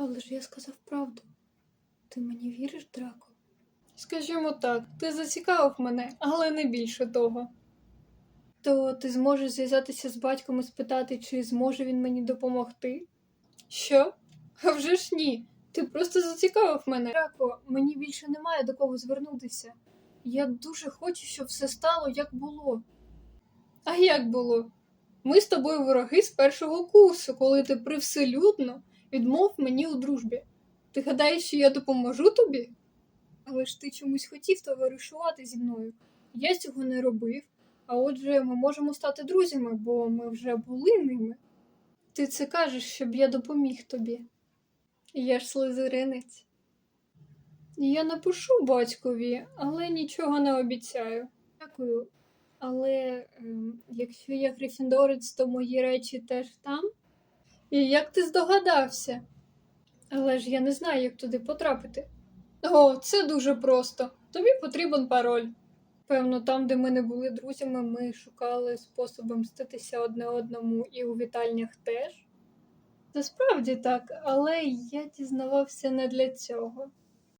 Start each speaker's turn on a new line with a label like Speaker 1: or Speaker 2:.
Speaker 1: Але ж я сказав правду. Ти мені віриш, Драко?
Speaker 2: Скажімо так, ти зацікавив мене, але не більше того.
Speaker 1: То ти зможеш зв'язатися з батьком і спитати, чи зможе він мені допомогти?
Speaker 2: Що? А вже ж ні. Ти просто зацікавив мене.
Speaker 1: Драко, мені більше немає до кого звернутися. Я дуже хочу, щоб все стало, як було.
Speaker 2: А як було? Ми з тобою вороги з першого курсу, коли ти привселюдно відмов мені у дружбі. Ти гадаєш, що я допоможу тобі?
Speaker 1: Але ж ти чомусь хотів товаришувати зі мною. Я цього не робив, а отже, ми можемо стати друзями, бо ми вже були ними.
Speaker 2: Ти це кажеш, щоб я допоміг тобі. Я ж слизеринець. Я напишу батькові, але нічого не обіцяю.
Speaker 1: Дякую. Але ем, якщо я грифіндорець, то мої речі теж там.
Speaker 2: І як ти здогадався?
Speaker 1: Але ж я не знаю, як туди потрапити.
Speaker 2: О, це дуже просто. Тобі потрібен пароль.
Speaker 1: Певно, там, де ми не були друзями, ми шукали способи мститися одне одному і у вітальнях теж.
Speaker 2: Це справді так, але я дізнавався не для цього.